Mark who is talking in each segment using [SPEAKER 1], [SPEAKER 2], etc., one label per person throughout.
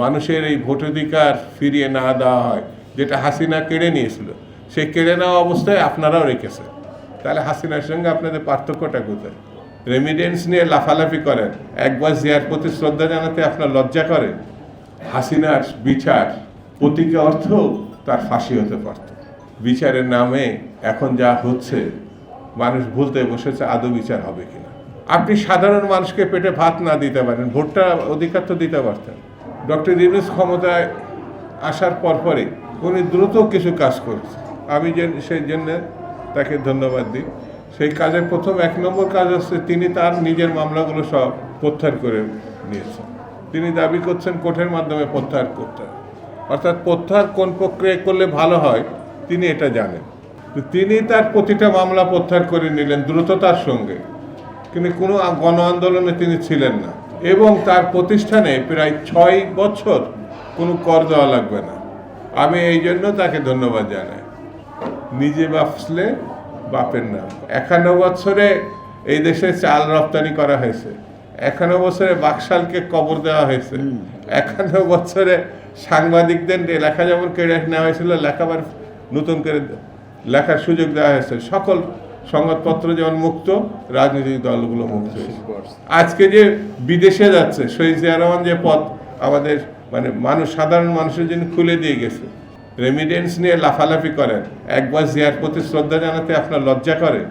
[SPEAKER 1] মানুষের এই ভোটাধিকার ফিরিয়ে না দেওয়া হয়, যেটা হাসিনা কেড়ে নিয়েছিল, সেই কেড়ে নেওয়া অবস্থায় আপনারাও রেখেছে তাহলে হাসিনার সঙ্গে আপনাদের পার্থক্যটা কোথায়? রেমিডেন্স নিয়ে লাফালাফি করেন, একবার জিয়ার প্রতি শ্রদ্ধা জানাতে আপনার লজ্জা করে। হাসিনার বিচার, প্রতীকে অর্থ, তার ফাঁসি হতে পারত। বিচারের নামে এখন যা হচ্ছে, মানুষ ভুলতে বসেছে, আদৌ বিচার হবে কিনা। আপনি সাধারণ মানুষকে পেটে ভাত না দিতে পারেন, ভোটটা অধিকার তো দিতে পারতেন। ডক্টর ইউনুস ক্ষমতায় আসার পরপরই উনি দ্রুত কিছু কাজ করেছে। আমি যে, সেই জন্য তাকে ধন্যবাদ দিই। সেই কাজের প্রথম এক নম্বর কাজ হচ্ছে তিনি তার নিজের মামলাগুলো সব প্রত্যাহার করে নিয়েছেন। তিনি দাবি করছেন কোর্টের মাধ্যমে প্রত্যাহার করতে অর্থাৎ প্রত্যাহার কোন প্রক্রিয়া করলে ভালো হয়, তিনি এটা জানেন। তো তিনি তার প্রতিটা মামলা প্রত্যাহার করে নিলেন দ্রুততার সঙ্গে। কিন্তু কোনো গণ আন্দোলনে তিনি ছিলেন না। এবং তার প্রতিষ্ঠানে প্রায় ছয় বছর কোনো কর দেওয়া লাগবে না। আমি এই জন্য তাকে ধন্যবাদ জানাই। নিজে বাঁচলে বাপের নাম। একান্ন বছরে এই দেশে চাল রপ্তানি করা হয়েছে। একান্ন বছরে বাকশালকে কবর দেওয়া হয়েছে। একান্ন বছরে সাংবাদিকদের লেখা যেমন কেড়ে নেওয়া হয়েছিল লেখাবার নতুন করে লেখার সুযোগ দেওয়া হয়েছে। সকল সংবাদপত্র যেমন মুক্ত রাজনৈতিক দলগুলো মুক্ত আজকে যে বিদেশে যাচ্ছে শহীদ জিয়া রহমান যে পথ আমাদের মানে মানুষ সাধারণ মানুষের জন্য খুলে দিয়ে গেছে। রেমিডেন্স নিয়ে লাফালাফি করেন। একবার জিয়ার প্রতি শ্রদ্ধা জানাতে আপনার লজ্জা করে?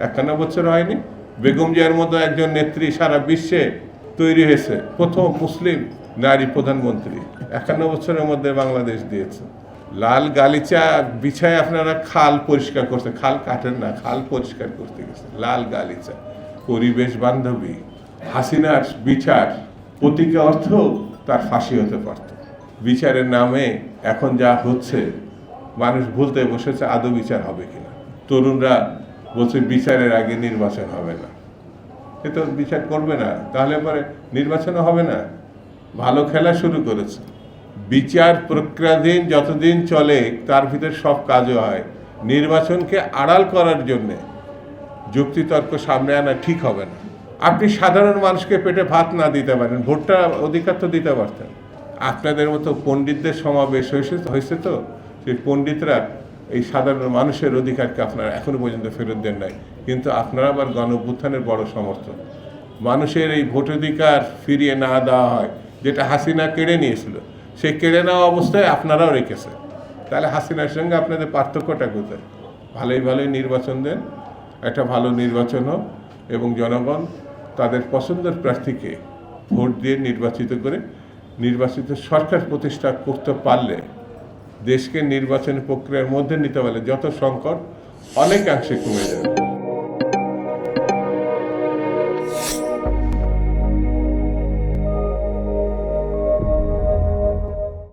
[SPEAKER 1] একান্ন বছর হয়নি। বেগম জিয়ার মতো একজন নেত্রী সারা বিশ্বে তৈরি হয়েছে। প্রথম মুসলিম নারী প্রধানমন্ত্রী। একান্ন বছরের মধ্যে বাংলাদেশ দিয়েছে। লাল গালিচা বিছায় আপনারা খাল পরিষ্কার করছে খাল কাটেন না, খাল পরিষ্কার করতে গেছে লাল গালিচা। পরিবেশ বান্ধবী, হাসিনার বিচার, প্রতীকে অর্থ, তার ফাঁসি হতে পারত। বিচারের নামে এখন যা হচ্ছে, মানুষ ভুলতে বসেছে আদৌ বিচার হবে কিনা। তরুণরা বলছে বিচারের আগে নির্বাচন হবে না। এ তো বিচার করবে না, তাহলে পরে নির্বাচনও হবে না। ভালো খেলা শুরু করেছে। বিচার প্রক্রিয়াধীন যতদিন চলে, তার ভিতরে সব কাজও হয়। নির্বাচনকে আড়াল করার জন্যে যুক্তিতর্ক সামনে আনা ঠিক হবে না। আপনি সাধারণ মানুষকে পেটে ভাত না দিতে পারেন, ভোটটা অধিকার তো দিতে পারতেন। আপনাদের মতো পণ্ডিতদের সমাবেশ হয়েছে হয়েছে তো? সেই পণ্ডিতরা এই সাধারণ মানুষের অধিকারকে আপনারা এখনও পর্যন্ত ফেরত দেন নাই। কিন্তু আপনারা আবার গণ বড় সমর্থক। মানুষের এই ভোটাধিকার ফিরিয়ে না দেওয়া হয়, যেটা হাসিনা কেড়ে নিয়েছিল। সেই কেড়ে নেওয়া অবস্থায় আপনারাও রেখেছে তাহলে হাসিনার সঙ্গে আপনাদের পার্থক্যটা কোথায়? ভালোই ভালোই নির্বাচন দেন, একটা ভালো নির্বাচন হোক এবং জনগণ তাদের পছন্দের প্রার্থীকে ভোট দিয়ে নির্বাচিত করে নির্বাচিত সরকার প্রতিষ্ঠা করতে পারলে দেশকে নির্বাচনী প্রক্রিয়ার মধ্যে নিতে পারলে যত সংকট অনেকাংশে কমে যাবে।